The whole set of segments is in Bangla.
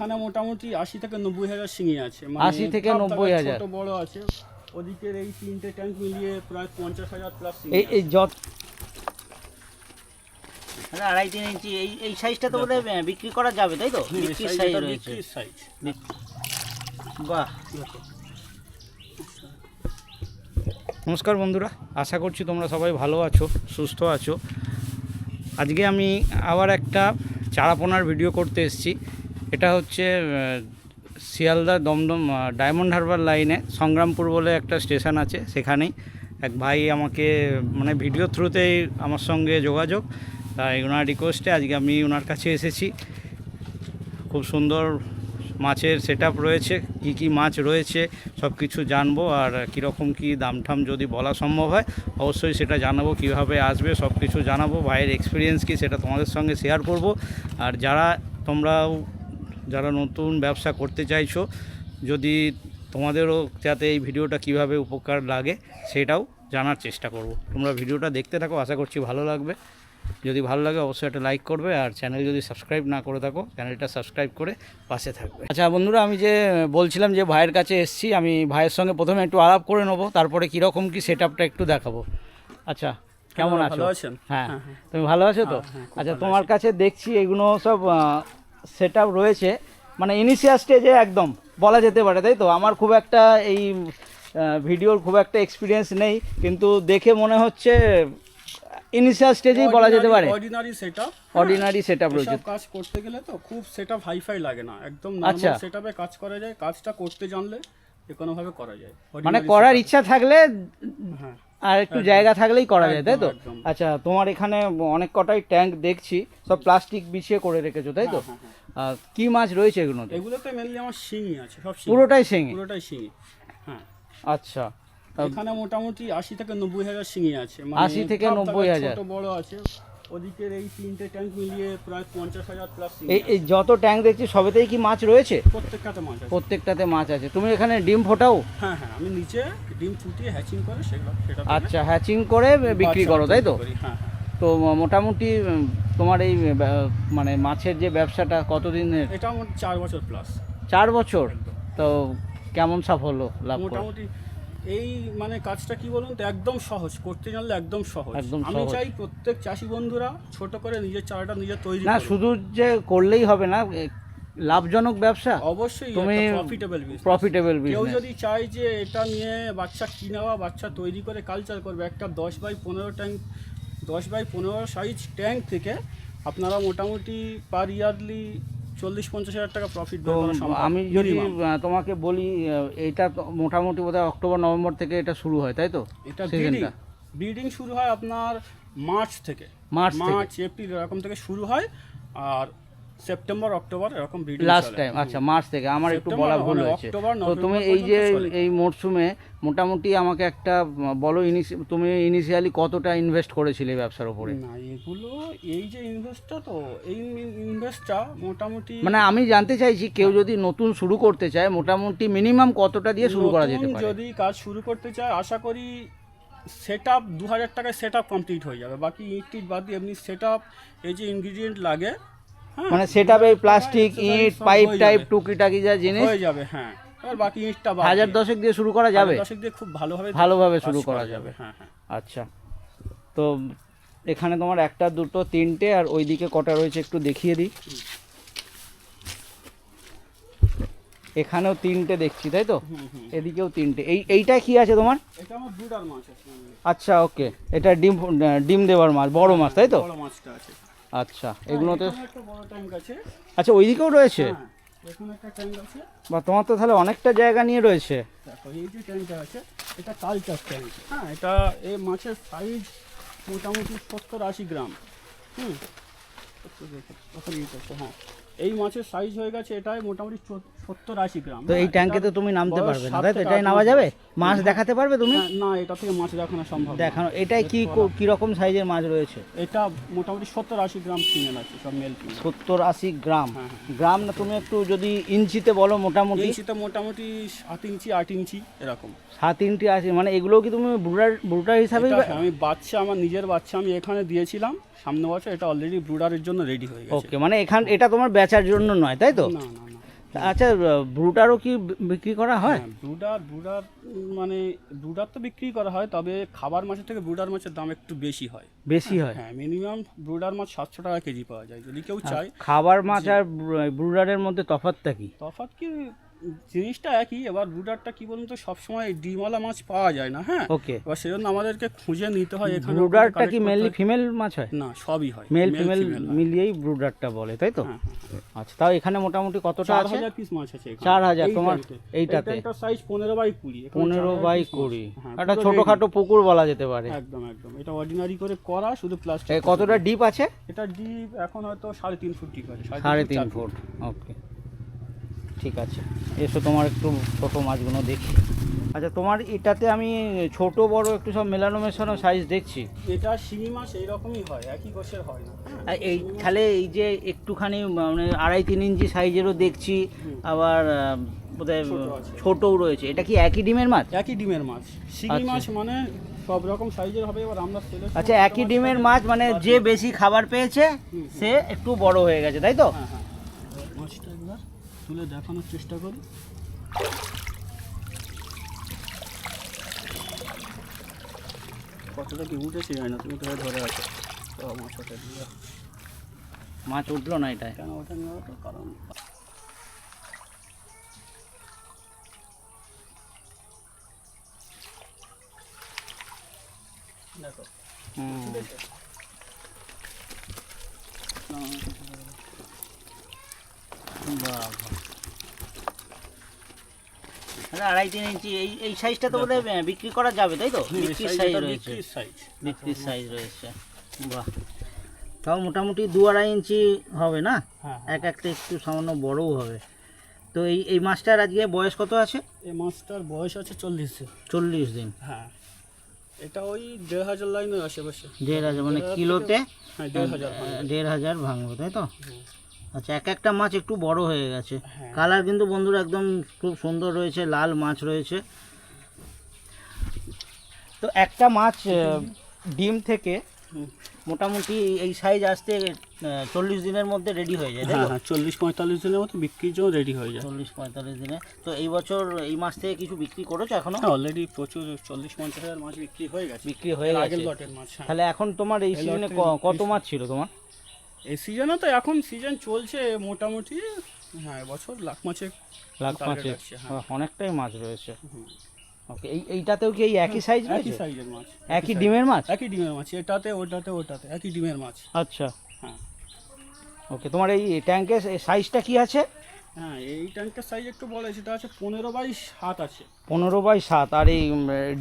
এখানে মোটামুটি আশি থেকে নব্বই হাজার শিঙি আছে। মানে 80 থেকে নব্বই হাজার। ছোট বড় আছে। ওদিকের এই তিনটে ট্যাঙ্ক মিলিয়ে প্রায় পঞ্চাশ হাজার প্লাস এই এই যত আড়াই তিন ইঞ্চি এই এই সাইজটা তো আহ, বিক্রি করা যাবে তাই তো? বিক্রির সাইজ রয়েছে। সাইজ বাহ। নমস্কার বন্ধুরা আশা করছি তোমরা সবাই ভালো আছো সুস্থ আছো। আজকে আমি আবার একটা চারাপোনার ভিডিও করতে এসেছি। এটা হচ্ছে শিয়ালদা দমদম ডায়মন্ড হারবার লাইনে সংগ্রামপুর বলে একটা স্টেশন আছে সেখানেই। এক ভাই আমাকে মানে ভিডিও থ্রুতেই আমার সঙ্গে যোগাযোগ। তাই ওনার রিকোয়েস্টে আজকে আমি ওনার কাছে এসেছি। খুব সুন্দর মাছের সেট রয়েছে, কী কী মাছ রয়েছে সব কিছু জানব আর কীরকম কী দাম ঠাম যদি বলা সম্ভব হয়, অবশ্যই সেটা জানাব, কীভাবে আসবে সব কিছু জানাব। ভাইয়ের এক্সপিরিয়েন্স কি সেটা তোমাদের সঙ্গে শেয়ার করব। আর যারা তোমরাও যারা নতুন ব্যবসা করতে চাইছো যদি তোমাদেরও যাতে এই ভিডিওটা কীভাবে উপকার লাগে সেটাও জানার চেষ্টা করব। তোমরা ভিডিওটা দেখতে থাকো আশা করছি ভালো লাগবে। যদি ভালো লাগে অবশ্যই একটা লাইক করবে আর চ্যানেল যদি সাবস্ক্রাইব না করে থাকো চ্যানেলটা সাবস্ক্রাইব করে পাশে থাকবে। আচ্ছা বন্ধুরা আমি যে বলছিলাম যে ভাইয়ের কাছে এসেছি আমি ভাইয়ের সঙ্গে প্রথমে একটু আলাপ করে নেব তারপরে কীরকম কী সেট আপটা একটু দেখাবো। আচ্ছা কেমন হ্যাঁ, আছো? হ্যাঁ হ্যাঁ, হ্যাঁ। তুমি ভালো আছো তো? আচ্ছা তোমার কাছে দেখছি এগুলো সব সেট রয়েছে। মানে ইনিশিয়াল স্টেজে একদম বলা যেতে পারে তাই তো? আমার খুব একটা এই ভিডিওর খুব একটা এক্সপিরিয়েন্স নেই কিন্তু দেখে মনে হচ্ছে ইনিশিয়াল স্টেজেই বলা যেতে পারে। Ordinary setup ordinary set up রয়েছে। কাজ করতে গেলে তো খুব সেটআপ হাইফাই লাগে না। একদম আচ্ছা। নরমাল সেটআপে কাজ করা যায় কাজটা করতে জানলে যে কোনো ভাবে করা যায়। মানে করার ইচ্ছা থাকলে হ্যাঁ। আর একটু জায়গা থাকলেই করা যায় তাই তো। আচ্ছা তোমার এখানে অনেক কটাই ট্যাঙ্ক দেখছি সব প্লাস্টিক বিছিয়ে করে রেখেছো তাই তো? হ্যাঁ, হ্যাঁ, কি মাছ রয়েছে এগুলোতে? এগুলোতে মেনলি আমার শিঙি আছে সব পুরোটাই শিঙি? পুরোটাই শিঙি হ্যাঁ। আচ্ছা। এখানে মোটামুটি আশি থেকে নব্বই হাজার শিঙি আছে আশি থেকে নব্বই হাজার। বড় আছে। ওদিকের এই তিনটে ট্যাঙ্ক মিলিয়ে প্রায় পঞ্চাশ হাজার প্লাস এই এই যত ট্যাঙ্ক দেখছি সবেতেই কি মাছ রয়েছে? প্রত্যেকটাতে মাছ আছে। প্রত্যেকটাতে মাছ আছে। তুমি এখানে ডিম ফোটাও? হ্যাঁ হ্যাঁ আমি নিচে ডিম ফুটিয়ে হ্যাচিং করে সেগুলো সেটা আচ্ছা হ্যাচিং করে বিক্রি করো তাই তো? হ্যাঁ হ্যাঁ। তো মোটামুটি তোমার এই মানে মাছের যে ব্যবসাটা কতদিনের? এটা আমার চার বছর প্লাস চার বছর? তো কেমন সাফল্য লাভ মোটামুটি এই মানে কাজটা কি বলুন তো একদম সহজ করতে জানলে একদম সহজ একদম আমি সহজ। চাই প্রত্যেক চাষি বন্ধুরা ছোট করে নিজের চারাটা নিজে তৈরি না। শুধু যে করলেই হবে না এ, লাভজনক ব্যবসা অবশ্যই তুমি প্রফিটেবল প্রফিটেবল কেউ বিজনেস যদি চায় যে এটা নিয়ে বাচ্চা কিনে বা বাচ্চা তৈরি করে কালচার করবে একটা দশ বাই পনেরো ট্যাঙ্ক দশ বাই পনেরো সাইজ ট্যাঙ্ক থেকে আপনারা মোটামুটি পার ইয়ারলি চল্লিশ পঞ্চাশ হাজার টাকা প্রফিট তো আমি যদি তোমাকে বলি এটা মোটামুটি বোধহয় অক্টোবর নভেম্বর থেকে এটা শুরু হয় তাই তো? এটা সিজনটা ব্রিডিং শুরু হয় আপনার মার্চ থেকে। মার্চ মার্চ এপ্রিল এরকম থেকে শুরু হয়। আর সেপ্টেম্বর অক্টোবর এরকম ব্রিডিং লাস্ট টাইম আচ্ছা মার্চ থেকে আমার একটু বলা ভুল হয়েছে। তো তুমি এই যে এই মরশুমে মোটামুটি আমাকে একটা বলো তুমি ইনিশিয়ালি কতটা ইনভেস্ট করেছিলে এই ব্যবসার উপরে? না এগুলো এই যে ইনভেস্টটা তো এই ইনভেস্টটা মোটামুটি মানে আমি জানতে চাইছি কেউ যদি নতুন শুরু করতে চায় মোটামুটি মিনিমাম কতটা দিয়ে শুরু করা যেতে পারে? যদি কাজ শুরু করতে চায় আশা করি সেট আপ দু হাজার টাকায় সেট আপ কমপ্লিট হয়ে যাবে। বাকি ইট বাদ দিয়ে এমনি সেট আপ এই যে ইনগ্রিডিয়েন্ট লাগে হ্যাঁ মানে সেটা এই প্লাস্টিক ইট পাইপ টাইপ। টুকিটাকি যা জিনিস। হয়ে যাবে হ্যাঁ। এবার বাকি ইটটা হাজার দশেক দিয়ে শুরু করা যাবে? দশেক দিয়ে খুব ভালোভাবে ভালোভাবে শুরু করা যাবে। হ্যাঁ হ্যাঁ। আচ্ছা। তো এখানে তোমার একটা দুটো তিনটে আর ওইদিকে কটা রয়েছে একটু দেখিয়ে দিই। এখানেও তিনটে দেখছি তাই তো? এদিকেও তিনটে। এই এইটা কি আছে তোমার? এটা আমার ব্রুডার মাছ আছে। আচ্ছা ওকে। এটা ডিম ডিম দেওয়ার মাছ বড় মাছ তাই তো? বড় মাছটা আছে। আচ্ছা এগুলোতে আচ্ছা ওই দিকেও ওইদিকেও রয়েছে? হ্যাঁ বা তোমার তো তাহলে অনেকটা জায়গা নিয়ে রয়েছে। এই যে ট্যাঙ্কটা আছে এটা কালচার ট্যাঙ্ক হ্যাঁ এটা এই মাছের সাইজ মোটামুটি সত্তর আশি গ্রাম। হুম হ্যাঁ। এই মাছের সাইজ হয়ে গেছে এটাই মোটামুটি সত্তর আশি গ্রাম। তো এই ট্যাঙ্কে তো তুমি নামতে পারবে না। তাই তো এটাই নামা যাবে? মাছ দেখাতে পারবে তুমি? হ্যাঁ, না এটা থেকে মাছ দেখানো সম্ভব দেখানো এটাই কি কো- কীরকম সাইজের মাছ রয়েছে? এটা মোটামুটি সত্তর আশি গ্রাম ফিমেল আছে সব মেল সত্তর আশি গ্রাম। হ্যাঁ, হ্যাঁ। গ্রাম না তুমি একটু যদি ইঞ্চিতে বলো মোটামুটি। ইঞ্চিতে মোটামুটি সাত ইঞ্চি আট ইঞ্চি এরকম। সাত ইঞ্চি আছে মানে এগুলো কি তুমি ব্রুডার ব্রুডার হিসাবে আমি বাচ্চা আমার নিজের বাচ্চা আমি এখানে দিয়েছিলাম। সামনে বছর এটা অলরেডি ব্রুডারের জন্য রেডি হয়ে গেছে। ওকে মানে এখান এটা তোমার বেচার জন্য নয় তাই তো? না না না আচ্ছা ব্রুটারও কি বিক্রি করা হয়? ব্রুডার ব্রুডার মানে ব্রুডার তো বিক্রি করা হয় তবে খাবার মাছের থেকে ব্রুডার মাছের দাম একটু বেশি হয়। বেশি হয়? হ্যাঁ মিনিমাম ব্রুডার মাছ সাতশো টাকা কেজি পাওয়া যায় যদি কেউ চায়। খাবার মাছ আর ব্রুডারের মধ্যে তফাৎটা কি? তফাৎ কি জিনিসটা একই এবার ব্রুডারটা কি বলুন তো সবসময় ডিমওয়ালা মাছ পাওয়া যায় না হ্যাঁ? ওকে এবার সেজন্য আমাদেরকে খুঁজে নিতে হয় এখানে ব্রুডারটা কি মেনলি ফিমেল মাছ হয়? না সবই হয় মেল ফিমেল মিলিয়েই ব্রুডারটা বলে তাই তো? হ্যাঁ, হ্যাঁ। আচ্ছা তাও এখানে মোটামুটি কতটা আছে? হাজার পিস মাছ আছে এখানে। চার হাজার, এই তোমার এইটাতে? এই ট্যাঙ্কটার সাইজ পনেরো বাই কুড়ি এখানে পনেরো চার হাজার বাই piece মাছ। কুড়ি। হ্যাঁ, একটা ছোটোখাটো পুকুর বলা যেতে পারে। একদম একদম। এটা অর্ডিনারি করে করা শুধু প্লাস্টিক কতটা ডিপ আছে? এটা ডিপ এখন হয়তো সাড়ে তিন ফুট ডিপ আছে সাড়ে তিন চার ফুট ওকে ঠিক আছে। এসো তোমার একটু ছোটো মাছগুলো দেখি। আচ্ছা তোমার এটাতে আমি ছোট বড় একটু সব মেলানো মেশানো সাইজ দেখছি। এটা শিঙি মাছ এইরকমই হয় একই গোছের হয় না। এই তাহলে এই যে একটুখানি মানে আড়াই তিন ইঞ্চি সাইজেরও দেখছি আবার বোধহয় ছোট ছোটও রয়েছে। এটা কি একই ডিমের মাছ? একই ডিমের মাছ। শিঙি আচ্ছা। মাছ মানে সব রকম সাইজের হবে এবার আমরা সেলে আচ্ছা একই ডিমের মাছ মানে যে বেশি খাবার পেয়েছে সে একটু বড় হয়ে গেছে তাই তো? হ্যাঁ হ্যাঁ। তুলে দেখানোর চেষ্টা করি। কতটা কি উঠেছে না তুমি তো ধরে আছো। তো মাছ ওটা দিয়ে। মাছ উঠল না এটায়? কেন ওটা নেওয়া তো কারণ দেখো হুম। বাহ, বাহ। আরে আড়াই তিন ইঞ্চি এই এই সাইজটা তো আহ, বিক্রি করা যাবে তাই তো? হুম, বিক্রির সাইজ রয়েছে। বিক্রির সাইজ রয়েছে। বাহ। তাও মোটামুটি দু আড়াই ইঞ্চি হবে না? হ্যাঁ এক একটা একটু সামান্য বড়ও হবে। তো এই এই মাছটার আজকে বয়স কত আছে? এই মাছটার বয়স আছে চল্লিশ দিন। চল্লিশ দিন। হ্যাঁ। এটা ওই দেড় হাজার লাইনের আশেপাশে। দেড় হাজার মানে কিলোতে হ্যাঁ দেড় হাজার দেড় হাজার ভাঙবো তাই তো? আচ্ছা এক একটা মাছ একটু বড় হয়ে গেছে। হ্যাঁ। কালার কিন্তু বন্ধুরা একদম খুব সুন্দর রয়েছে লাল মাছ রয়েছে। তো একটা মাছ ডিম থেকে মোটামুটি এই সাইজ আসতে চল্লিশ দিনের মধ্যে রেডি হয়ে যায় হ্যাঁ হ্যাঁ চল্লিশ পঁয়তাল্লিশ দিনের মধ্যে বিক্রির জন্য রেডি হয়ে যায়। চল্লিশ পঁয়তাল্লিশ দিনে। তো এই বছর এই মাছ থেকে কিছু বিক্রি করেছ এখনও? হ্যাঁ অলরেডি প্রচুর চল্লিশ পঞ্চাশ হাজার মাছ বিক্রি হয়ে গেছে। বিক্রি হয়ে গেছে। হ্যাঁ। তাহলে এখন তোমার এই সিজনে কত মাছ ছিল তোমার? এই সিজনে তো এখন সিজন চলছে মোটামুটি হ্যাঁ বছর লাখ মাছে লাখ target মাছে হ্যাঁ। অনেকটাই মাছ রয়েছে। ওকে এই এইটাতেও কি এই একই সাইজ একই সাইজের মাছ একই ডিমের মাছ? একই ডিমের মাছ এটাতে ওটাতে ওটাতে একই ডিমের মাছ। আচ্ছা। হ্যাঁ। ওকে তোমার এই ট্যাঙ্কের সাইজটা কি আছে? হ্যাঁ এই ট্যাঙ্কের সাইজ একটু বড় সেটা আছে পনেরো বাই সাত আছে। পনেরো বাই সাত আর এই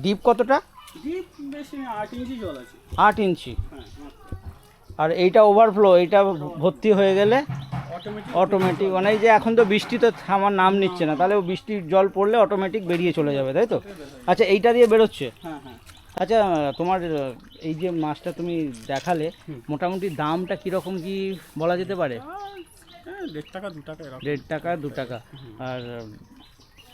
ডিপ কতটা? ডিপ বেশি আট ইঞ্চি জল আছে। আট ইঞ্চি। হ্যাঁ। আর এইটা ওভারফ্লো এইটা ভর্তি হয়ে গেলে অটোমেটিক মানে যে এখন তো বৃষ্টি তো আমার নাম নিচ্ছে না তাহলে বৃষ্টির জল পড়লে অটোমেটিক বেরিয়ে চলে যাবে তাই তো? আচ্ছা এইটা দিয়ে বেরোচ্ছে? হ্যাঁ হ্যাঁ। আচ্ছা তোমার এই যে মাছটা তুমি দেখালে মোটামুটি দামটা কীরকম কি বলা যেতে পারে? দেড় টাকা দু টাকা দেড় টাকা দু টাকা। আর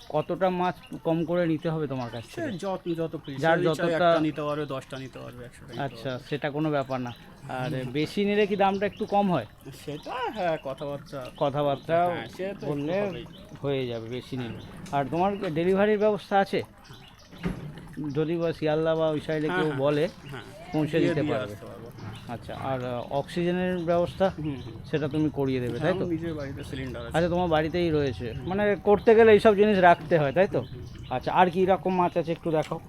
কতটা মাছ কম করে নিতে হবে তোমার কাছ থেকে? যত যত যার যতটা- নিতে পারবে দশটা নিতে পারবে আচ্ছা সেটা কোনো ব্যাপার না। আর বেশি নিলে কি দামটা একটু কম হয়? সেটা হ্যাঁ কথাবার্তা। কথাবার্তা হ্যাঁ, বললে হয়ে যাবে বেশি নিলে। আর তোমার ডেলিভারির ব্যবস্থা আছে? যদি বা শিয়ালদা বা ওই সাইডে হ্যাঁ, কেউ হ্যাঁ। বলে হ্যাঁ। পৌঁছে দিতে পারব। আচ্ছা আর অক্সিজেনের ব্যবস্থা সেটা তুমি করিয়ে দেবে তাই হ্যাঁ, তো? নিজের বাড়িতে সিলিন্ডার আচ্ছা তোমার বাড়িতেই রয়েছে। মানে করতে গেলে এইসব জিনিস রাখতে হয় তাই তো? আচ্ছা আর কি রকম মাছ আছে একটু দেখাও।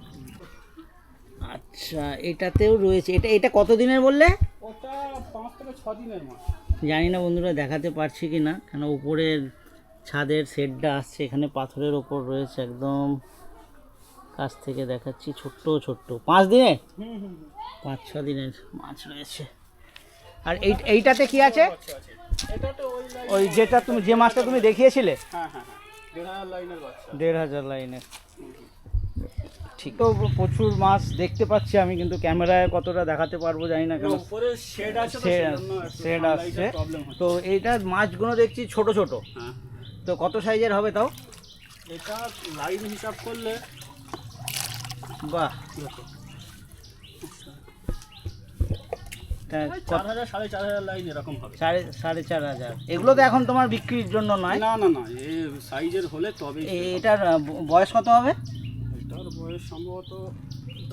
আচ্ছা এটাতেও রয়েছে। এটা এটা কত দিনের বললে? ওটা পাঁচ থেকে ছ দিনের মাছ। জানি না বন্ধুরা দেখাতে পারছি কি না। কেন উপরের ছাদের শেডটা আসছে এখানে পাথরের ওপর রয়েছে একদম। কাছ থেকে দেখাচ্ছি ছোট্ট ছোট্ট। পাঁচ হুম হুম হুম। পাঁচ ছ দিনের মাছ রয়েছে। আর এই এইটাতে কি আছে? ওই যেটা তুমি যে মাছটা তুমি দেখিয়েছিলে? হ্যাঁ হ্যাঁ হ্যাঁ। দেড় হাজার লাইনের ঠিক। তো প্রচুর মাছ দেখতে পাচ্ছি আমি কিন্তু ক্যামেরায় কতটা দেখাতে পারব জানি না কেন শেড আসছে। তো এইটার মাছগুলো দেখছি ছোট ছোট। তো কত সাইজের হবে তাও? এটা লাইন হিসাব করলে বাহ দেখো তা ওই চার হাজার সাড়ে চার হাজার লাইন এরকম হবে। সাড়ে সাড়ে চার হাজার। এগুলো তো এখন তোমার বিক্রির জন্য নয়? না না না এ সাইজের হলে তবে এটার বয়স কত হবে? এটার বয়স সম্ভবত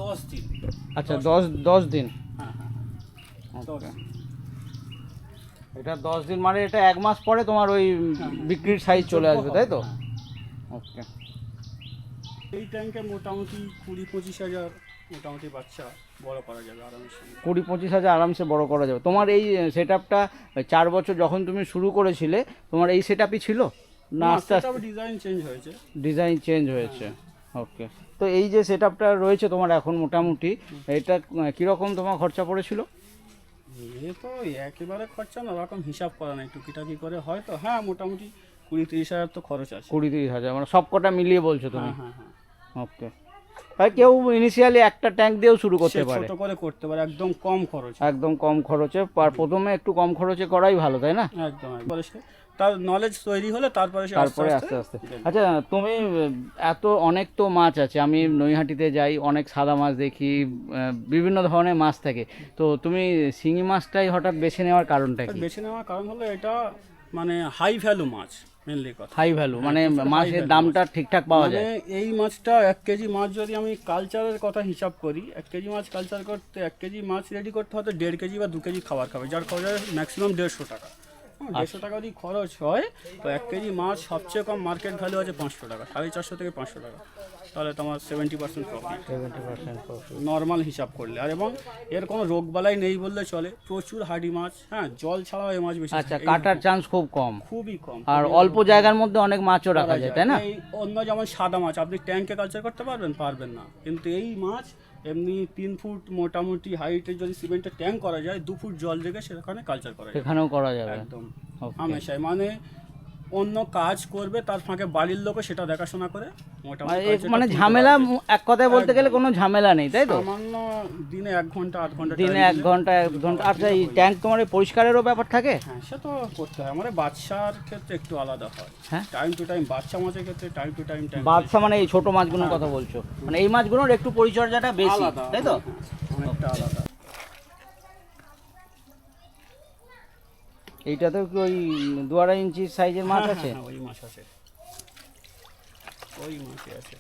দশ দিন। আচ্ছা দশ দশ দিন? হ্যাঁ হ্যাঁ দশ Okay. এটা দশ দিন মানে এটা এক মাস পরে তোমার ওই বিক্রির সাইজ চলে আসবে তাই তো? ওকে। এই ট্যাঙ্কে মোটামুটি কুড়ি পঁচিশ হাজার মোটামুটি বাচ্চা। বড় করা যাবে আরামের কুড়ি পঁচিশ হাজার আরামসে বড় করা যাবে। তোমার এই সেট আপটা চার বছর যখন তুমি শুরু করেছিলে তোমার এই সেট আপই ছিল? না আস্তে আস্তে? ডিজাইন চেঞ্জ হয়েছে। ডিজাইন চেঞ্জ হয়েছে। ওকে তো এই যে সেট আপটা রয়েছে তোমার এখন মোটামুটি এটা কীরকম তোমার খরচা পড়েছিল? এ তো একেবারে খরচা না ওরকম হিসাব করা নাই। টুকিটাকি করে হয়তো হ্যাঁ মোটামুটি কুড়ি তিরিশ হাজার তো খরচ আছে। কুড়ি তিরিশ হাজার মানে সব কটা মিলিয়ে বলছো তুমি? হ্যাঁ হ্যাঁ হ্যাঁ। ওকে তাই কেউ ইনিশিয়ালি একটা ট্যাঙ্ক দিয়েও শুরু করতে পারে ছোট করে করতে পারে একদম কম খরচ। একদম কম খরচে আর প্রথমে একটু কম খরচে করাই ভালো তাই না? একদম তার নলেজ তৈরি হলে তারপরে তারপরে আস্তে আস্তে আচ্ছা তুমি এত অনেক তো মাছ আছে আমি নৈহাটিতে যাই অনেক সাদা মাছ দেখি বিভিন্ন ধরনের মাছ থাকে। তো তুমি শিঙি মাছটাই হঠাৎ বেছে নেওয়ার কারণটা কি? বেছে নেওয়ার কারণ হলো এটা মানে হাই ভ্যালু মাছ। মেনলি কথা। হাই ভ্যালু মানে মাছের দামটা ঠিকঠাক পাওয়া মানে যায়। এই মাছটা এক কেজি মাছ যদি আমি কালচারের কথা হিসাব করি এক কেজি মাছ কালচার করতে এক কেজি মাছ রেডি করতে হয়তো দেড় কেজি বা দু কেজি খাবার খাবে যার খরচ হয় ম্যাক্সিমাম দেড়শো টাকা। হ্যাঁ, দেড়শো টাকা যদি খরচ হয় তো এক কেজি মাছ সবচেয়ে কম মার্কেট ভ্যালু আছে পাঁচশো টাকা সাড়ে চারশো থেকে পাঁচশো টাকা। তাহলে তোমার seventy percent profit seventy percent normal হিসাব করলে। আর এবং এর কোনো রোগ বালাই নেই বললে চলে। প্রচুর হাডি মাছ হ্যাঁ জল ছাড়াও এই মাছ বেশি আচ্ছা কাটার চান্স খুব কম। খুবই কম। আর অল্প জায়গার মধ্যে অনেক মাছও রাখা যায় তাই না? এই অন্য যেমন সাদা মাছ আপনি ট্যাঙ্কে কালচার করতে পারবেন? পারবেন না। কিন্তু এই মাছ এমনি তিন ফুট মোটামুটি হাইটের যদি সিমেন্টের ট্যাঙ্ক করা যায় দু ফুট জল রেখে সেখানে কালচার করা যায়। সেখানেও করা যাবে। একদম। হামেশাই। মানে অন্য কাজ করবে তার ফাঁকে বাড়ির লোকও সেটা দেখাশোনা করে। মানে মোটামুটি মানে ঝামেলা এক কথায় বলতে গেলে কোনো ঝামেলা নেই তাই তো? সামান্য দিনে এক ঘণ্টা আধ ঘণ্টা দিনে এক ঘণ্টা এক ঘণ্টা। আচ্ছা এই ট্যাঙ্ক তোমার এই পরিষ্কারেরও ব্যাপার থাকে? হ্যাঁ সে তো করতে হয়। আমার বাচ্চার ক্ষেত্রে একটু আলাদা হয়। হ্যাঁ? টাইম টু টাইম বাচ্চা মাছের ক্ষেত্রে টাইম টু টাইম টাইম বাচ্চা মানে এই ছোট মাছগুলোর কথা বলছো। মানে এই মাছগুলোর একটু পরিচর্যাটা বেশি তাই তো? হ্যাঁ, অনেকটা আলাদা। এইটাতেও কি ওই দু আড়াই ইঞ্চি সাইজের মাছ হ্যাঁ, আছে? হ্যাঁ, ওই মাছ আছে। ওই মাছই আছে।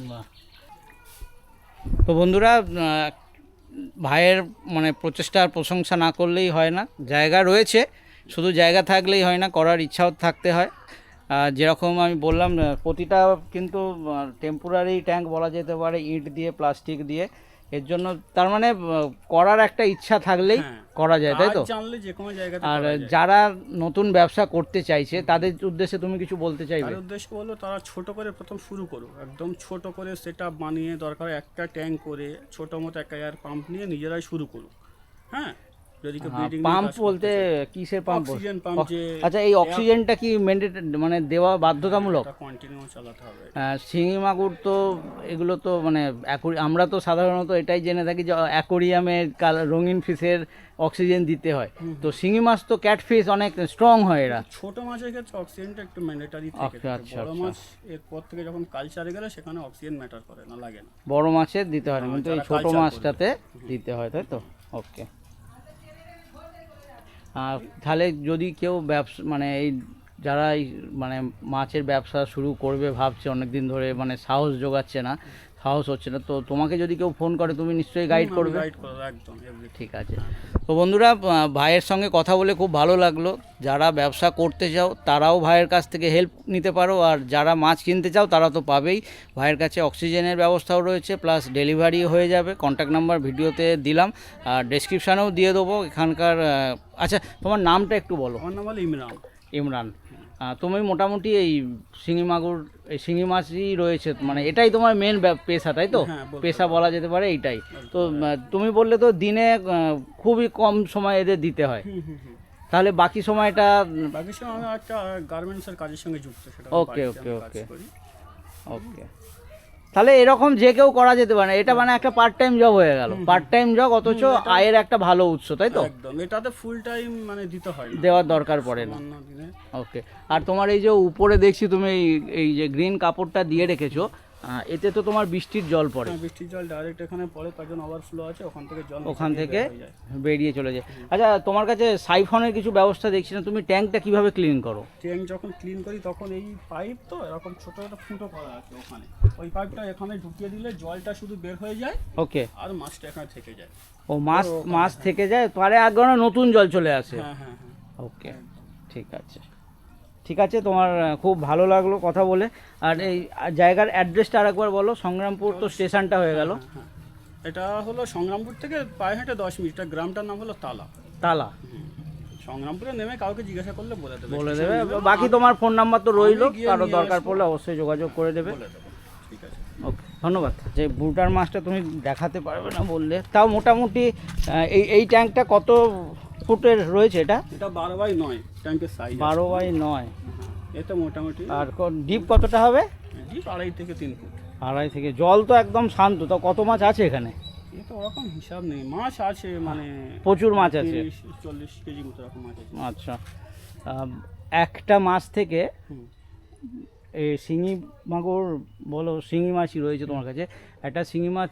বাহ। তো বন্ধুরা ভাইয়ের মানে প্রচেষ্টার প্রশংসা না করলেই হয় না। জায়গা রয়েছে, শুধু জায়গা থাকলেই হয় না, করার ইচ্ছাও থাকতে হয়। যেরকম আমি বললাম প্রতিটা কিন্তু টেম্পোরারি ট্যাঙ্ক বলা যেতে পারে, ইট দিয়ে প্লাস্টিক দিয়ে এর জন্য তার মানে করার একটা ইচ্ছা থাকলেই হ্যাঁ। করা যায় তাই তো? জানলে যে কোনো জায়গাতে আর যারা নতুন ব্যবসা করতে চাইছে তাদের উদ্দেশ্যে তুমি কিছু বলতে চাইবে? উদ্দেশ্য বলো তারা ছোট করে প্রথম শুরু করো একদম ছোট করে সেট বানিয়ে দরকার একটা ট্যাঙ্ক করে ছোট মতো একটা এয়ার পাম্প নিয়ে নিজেরাই শুরু করুক। হ্যাঁ? যদি পাম্প বলতে চায়। কিসের পাম্প অক্সিজেন পাম্প যে আচ্ছা এই অক্সিজেনটা কি মেনটেন মানে দেওয়া বাধ্যতামূলক? কন্টিনিউ চালাতে হবে। শিঙি মাগুর তো এগুলো তো মানে আমরা তো সাধারণত এটাই জেনে থাকি যে অ্যাকোরিয়ামের কালার রঙিন ফিশের অক্সিজেন দিতে হয়। তো শিঙি মাছ তো ক্যাট ফিশ অনেক স্ট্রং হয় এরা। ছোট মাছের ক্ষেত্রে অক্সিজেনটা একটু ম্যান্ডেটারি থেকে আচ্ছা, থাকে। আচ্ছা, বড় আচ্ছা। মাছ এরপর থেকে যখন কালচারে গেলে সেখানে অক্সিজেন ম্যাটার করে না লাগে না। বড় মাছের দিতে হয় না হ্যাঁ, কিন্তু এই ছোট মাছটাতে দিতে হয় তাই তো? ওকে তাহলে যদি কেউ ব্যবসা মানে এই যারা এই মানে মাছের ব্যবসা শুরু করবে, ভাবছে অনেক দিন ধরে মানে সাহস জোগাচ্ছে না সাহস হচ্ছে না। তো তোমাকে যদি কেউ ফোন করে তুমি নিশ্চয়ই গাইড করবে। গাইড একদম ঠিক আছে। তো বন্ধুরা ভাইয়ের সঙ্গে কথা বলে খুব ভালো লাগল। যারা ব্যবসা করতে চাও তারাও ভাইয়ের কাছ থেকে হেল্প নিতে পারো। আর যারা মাছ কিনতে চাও তারা তো পাবেই। ভাইয়ের কাছে অক্সিজেনের ব্যবস্থাও রয়েছে প্লাস ডেলিভারি হয়ে যাবে। কন্ট্যাক্ট নাম্বার ভিডিওতে দিলাম। আর ডেসক্রিপশানেও দিয়ে দেবো এখানকার আচ্ছা তোমার নামটা একটু বলো। আমার নাম হলো ইমরান। ইমরান। তুমি মোটামুটি এই শিঙি মাগুর এই শিঙি মাছই রয়েছে মানে এটাই তোমার মেন পেশা তাই তো হ্যাঁ, পেশা বলা যেতে পারে এইটাই তো তুমি বললে তো দিনে খুবই কম সময় এদের দিতে হয়। তাহলে বাকি সময়টা বাকি সময় আমি একটা গার্মেন্টসের কাজের সঙ্গে যুক্ত সেটা ওকে ওকে. করি। ওকে তাহলে এরকম যে কেউ করা যেতে পারে। এটা মানে একটা পার্ট টাইম জব হয়ে গেল। পার্ট টাইম জব অথচ আয়ের একটা ভালো উৎস তাই তো? একদম। এটাতে ফুল টাইম মানে দিতে হয় না। দেওয়ার দরকার পড়ে না। ওকে আর তোমার এই যে উপরে দেখছি তুমি এই এই যে গ্রিন কাপড়টা দিয়ে রেখেছো এতে তো তোমার বৃষ্টির জল পড়ে। হ্যাঁ, বৃষ্টির জল ডাইরেক্ট এখানে পড়ে তার জন্য ওভারফ্লো আছে ওখান থেকে জল ওখান থেকে হয়ে। বেরিয়ে চলে যায়। আচ্ছা তোমার কাছে সাইফনের কিছু ব্যবস্থা দেখছি না তুমি ট্যাঙ্কটা কীভাবে ক্লিন করো? ট্যাঙ্ক যখন ক্লিন করি তখন এই পাইপ তো এরকম ছোট একটা ফুটো করা আছে ওখানে। ওই পাইপটা এখানে ঢুকিয়ে দিলে জলটা শুধু বের হয়ে যায় ওকে আর মাছটা এখানে থেকে যায়। ও মাছ মাছ থেকে। যায় পরে ধরনের নতুন জল চলে আসে। হ্যাঁ হ্যাঁ হ্যাঁ। ওকে ঠিক আছে। ঠিক আছে তোমার খুব ভালো লাগল কথা বলে। আর এই জায়গার অ্যাড্রেসটা আরেকবার বলো সংগ্রামপুর তো স্টেশনটা হয়ে গেল। হ্যাঁ। এটা হলো সংগ্রামপুর থেকে পায়ে হেঁটে দশ মিনিট। গ্রামটার নাম হলো তালা। তালা। সংগ্রামপুরে নেমে কাউকে জিজ্ঞাসা করলে বলে দেবে। বলে দেবে। বাকি তোমার ফোন নাম্বার তো রইল কারও দরকার পড়লে অবশ্যই যোগাযোগ করে দেবে। ঠিক আছে। ওকে ধন্যবাদ। যে বুটার মাছটা তুমি দেখাতে পারবে না বললে তাও মোটামুটি এই এই ট্যাঙ্কটা কত ফুটের রয়েছে এটা? এটা বারো বাই নয় ট্যাঙ্কের সাইজ বারো বাই নয়। এতে মোটামুটি আর ডিপ কতটা হবে? ডিপ আড়াই থেকে তিন ফুট। আড়াই থেকে জল তো একদম শান্ত তো কত মাছ আছে এখানে? এ তো ওরকম হিসাব নেই মাছ আছে মানে প্রচুর মাছ আছে। চল্লিশ কেজি মতো রকম মাছ আছে। আচ্ছা একটা মাছ থেকে শিঙি মাগুর বলো শিঙি মাছই রয়েছে তোমার কাছে। একটা শিঙি মাছ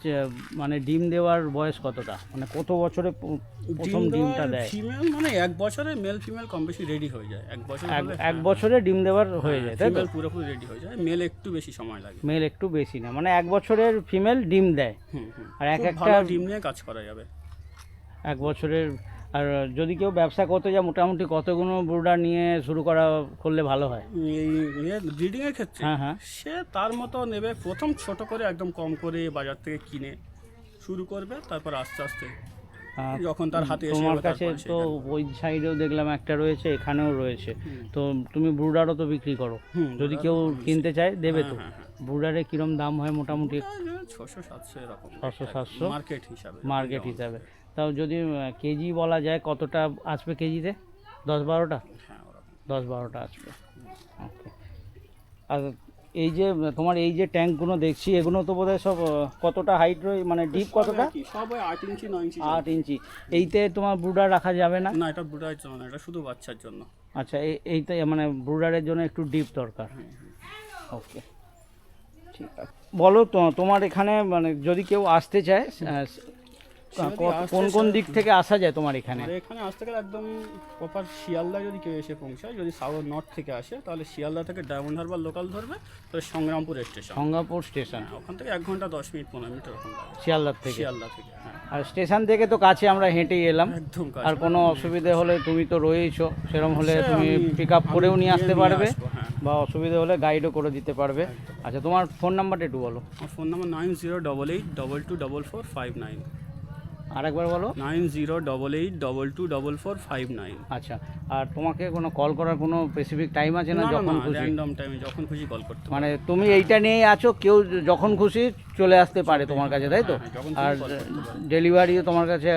মানে ডিম দেওয়ার বয়স কতটা? মানে কত বছরে প্রথম ডিমটা দেয়? ফিমেল মানে এক বছরে মেল ফিমেল কম বেশি রেডি হয়ে যায়। এক বছর এক এক বছরে ডিম দেওয়ার হয়ে যায় তাই ফিমেল পুরোপুরি রেডি হয়ে যায়। মেল একটু বেশি সময় লাগে। মেল একটু বেশি না মানে এক বছরের ফিমেল ডিম দেয়। আর এক একটা- ডিম নিয়ে কাজ করা যাবে। এক বছরের আর যদি কেউ ব্যবসা করতে যায় মোটামুটি কতগুলো ব্রুডার নিয়ে শুরু করা করলে ভালো হয়? এই ব্রিডিং এর ক্ষেত্রে হ্যাঁ হ্যাঁ। সে তার মতো নেবে প্রথম ছোট করে একদম কম করে বাজার থেকে কিনে শুরু করবে তারপর আস্তে আস্তে যখন তার হাতে তোমার কাছে তো ওই সাইডেও দেখলাম একটা রয়েছে এখানেও রয়েছে। তো তুমি ব্রুডারও তো বিক্রি করো। যদি কেউ কিনতে চায় দেবে তো। হ্যাঁ, হ্যাঁ, ব্রুডারে কিরম দাম হয় মোটামুটি? ছশো সাতশো এরকম। ছশো সাতশো? মার্কেট হিসাবে। মার্কেট হিসাবে। তাও যদি কেজি বলা যায় কতটা আসবে কেজিতে? দশ বারোটা? হ্যাঁ দশ বারোটা আসবে। ওকে আর এই যে তোমার এই যে ট্যাঙ্কগুলো দেখছি এগুলো তো বোধহয় সব কতটা হাইট রয়ে মানে ডিপ কতটা? সব আট ইঞ্চি নয় ইঞ্চি আট ইঞ্চি। এইতে তোমার ব্রুডার রাখা যাবে না? না এটা বুড়ার জন্য না এটা শুধু বাচ্চার জন্য। আচ্ছা এই এইটা মানে ব্রুডারের জন্য একটু ডিপ দরকার। ওকে ঠিক আছে। বলো তো তোমার এখানে মানে যদি কেউ আসতে চায় কোন কোন দিক থেকে আসা যায় তোমার এখানে? এখানে আসতে গেলে একদম প্রপার শিয়ালদা যদি কেউ এসে পৌঁছায় যদি সাউথ নর্থ থেকে আসে তাহলে শিয়ালদা থেকে ডায়মন্ড হারবার লোকাল ধরবে তাহলে সংগ্রামপুর স্টেশন সঙ্গাপুর স্টেশন হ্যাঁ ওখান থেকে এক ঘণ্টা দশ মিনিট পনেরো মিনিট লাগে। শিয়ালদার থেকে? শিয়ালদা থেকে হ্যাঁ। আর স্টেশন থেকে তো কাছে আমরা হেঁটেই এলাম। আর কোনো অসুবিধে হলে তুমি তো রয়েইছো। সেরকম হলে তুমি পিক আপ করেও নিয়ে আসতে পারবে হ্যাঁ। বা অসুবিধা হলে গাইডও করে দিতে পারবে। আচ্ছা তোমার ফোন নাম্বারটা একটু বলো। আমার phone number nine zero double eight double two double four five nine আরেকবার বলো। Nine zero double eight double two double four five nine. আচ্ছা আর তোমাকে কোনো কল করার কোনো স্পেসিফিক টাইম আছে না যখন খুশি? র্যান্ডম টাইমে যখন খুশি কল করতে মানে তুমি এইটা নিয়েই আছো কেউ যখন খুশি চলে আসতে পারে তোমার কাছে তাই তো? হ্যাঁ, যখন খুশি আর। ডেলিভারিও তোমার কাছে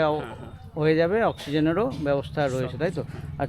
হয়ে যাবে অক্সিজেনেরও ব্যবস্থা রয়েছে তাই তো? আচ্ছা।